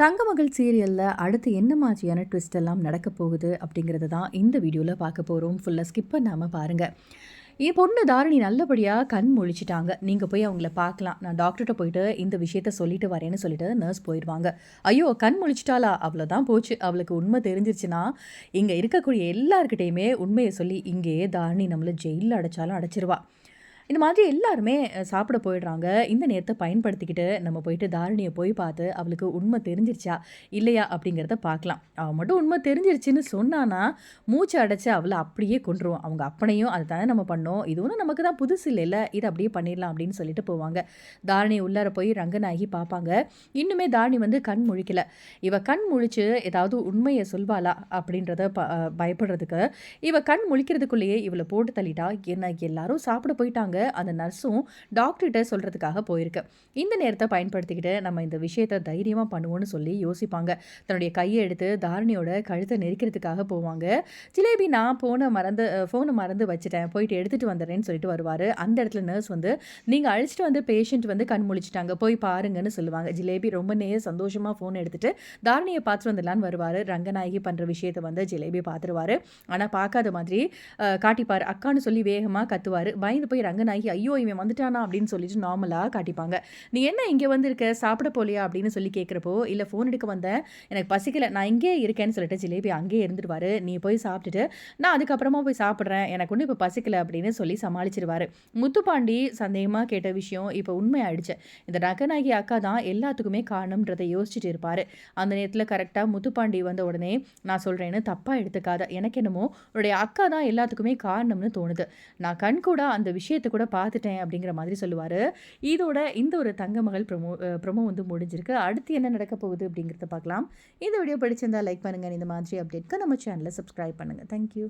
தங்கமகள் சீரியலில் அடுத்து என்ன மாதிரியான ட்விஸ்ட் எல்லாம் நடக்க போகுது அப்படிங்கிறது தான் இந்த வீடியோவில் பார்க்க போகிறோம் ஃபுல்லாக ஸ்கிப் பண்ணாமல் பாருங்கள் என் பொண்ணு தாரணி நல்லபடியாக கண் முழிச்சிட்டாங்க. நீங்கள் போய் அவங்கள பார்க்கலாம். நான் டாக்டர்கிட்ட போயிட்டு இந்த விஷயத்த சொல்லிட்டு வரேன்னு சொல்லிட்டு நர்ஸ் போயிடுவாங்க ஐயோ கண் முழிச்சிட்டாளா? அவ்வளோதான் போச்சு. அவளுக்கு உண்மை தெரிஞ்சிருச்சுன்னா இங்கே இருக்கக்கூடிய எல்லாருக்கிட்டேயுமே உண்மையை சொல்லி இங்கேயே தாரணி நம்மளை ஜெயிலில் அடைச்சாலும் அடைச்சிருவா. இந்த மாதிரி எல்லாருமே சாப்பிட போயிடுறாங்க. இந்த நேரத்தை பயன்படுத்திக்கிட்டு நம்ம போயிட்டு தாரணியை போய் பார்த்து அவளுக்கு உண்மை தெரிஞ்சிருச்சா இல்லையா அப்படிங்கிறத பார்க்கலாம். அவள் மட்டும் உண்மை தெரிஞ்சிருச்சுன்னு சொன்னானா மூச்சு அடைச்சி அவளை அப்படியே கொண்டுருவோம் அவங்க அப்பனையும் அதை தானே நம்ம பண்ணோம். இது ஒன்றும் நமக்கு தான் புதுசு இல்லைல்ல. இதை அப்படியே பண்ணிடலாம் அப்படின்னு சொல்லிட்டு போவாங்க. தாரணி உள்ளார போய் ரங்கநாயகி பார்ப்பாங்க. இன்னுமே தாரணி வந்து கண் முழிக்கல. இவ கண் முழிச்சு ஏதாவது உண்மையை சொல்வாளா அப்படின்றத ப பயப்படுறதுக்கு இவ கண் முழிக்கிறதுக்குள்ளேயே இவளை போட்டு தள்ளிட்டா. என்ன எல்லாரும் சாப்பிட போயிட்டாங்க. அந்த நர்ஸும் டாக்டர்கிட்ட சொல்கிறதுக்காக போயிருக்கு. இந்த நேரத்தை பயன்படுத்திக்கிட்டு நம்ம இந்த விஷயத்தை தைரியமாக பண்ணுவோன்னு சொல்லி யோசிப்பாங்க. தன்னுடைய கையை எடுத்து தாரணியோட கழுத்தை நெரிக்கிறதுக்காக போவாங்க. ஜிலேபி நான் ஃபோனை மறந்து ஃபோனை மறந்து வச்சுட்டேன். போயிட்டு எடுத்துகிட்டு வந்துடுறேன்னு சொல்லிட்டு வருவார். அந்த இடத்துல நர்ஸ் வந்து நீங்கள் அழிச்சிட்டு வந்து பேஷண்ட் வந்து கண் முழிச்சிட்டாங்க. போய் பாருங்கன்னு சொல்லுவாங்க. ஜிலேபி ரொம்ப நேரம் சந்தோஷமாக ஃபோன் எடுத்துகிட்டு தாரணியை பார்த்துட்டு வந்துடலான்னு வருவார். ரங்கநாயகி பண்ணுற விஷயத்தை வந்து ஜிலேபி பார்த்துருவார். ஆனால் பார்க்காத மாதிரி காட்டிப்பார். அக்கான்னு சொல்லி வேகமாக கத்துவார். பயந்து போய் ரங்க ஆகி ஐயோ இவன் வந்துட்டானா? அப்படின்னு சொல்லிட்டு நார்மலாக காட்டிப்பாங்க. நீ என்ன இங்கே வந்திருக்க? சாப்பிட போலியா? அப்படின்னு சொல்லி கேட்குறப்போ இல்லை ஃபோன் எடுக்க வந்தேன். எனக்கு பசிக்கல. நான் இங்கே இருக்கேன்னு சொல்லிட்டு ஜிலேபி அங்கேயே இருந்துடுவார் நீ போய் சாப்பிட்டுட்டு நான் அதுக்கப்புறமா போய் சாப்பிட்றேன். எனக்கு ஒன்றும் இப்போ பசிக்கல. அப்படின்னு சொல்லி சமாளிச்சிருவார். முத்துப்பாண்டி சந்தேகமாக கேட்ட விஷயம் இப்போ உண்மையாயிடுச்சு. இந்த நகநாயகி அக்கா தான் எல்லாத்துக்குமே காரணம்ன்றதை யோசிச்சுட்டு இருப்பார். அந்த நேரத்தில் கரெக்டாக முத்துப்பாண்டி வந்த உடனே நான் சொல்கிறேன்னு தப்பாக எடுத்துக்காத. எனக்கு என்னமோ உன்னுடைய அக்கா தான் எல்லாத்துக்குமே காரணம்னு தோணுது. நான் கண் கூட அந்த விஷயத்தை கூட பார்த்துட்டேன் அப்படிங்கிற மாதிரி சொல்லுவார். இதோட இந்த ஒரு தங்க மகள் ப்ரொமோ ப்ரொமோ வந்து முடிஞ்சிருக்கு. அடுத்து என்ன நடக்க போகுது அப்படிங்கிறத பார்க்கலாம். இந்த வீடியோ பிடிச்சிருந்தா லைக் பண்ணுங்கள் இந்த மாதிரி அப்டேட்க்கு நம்ம சேனலை சப்ஸ்கிரைப் பண்ணுங்கள் தேங்க்யூ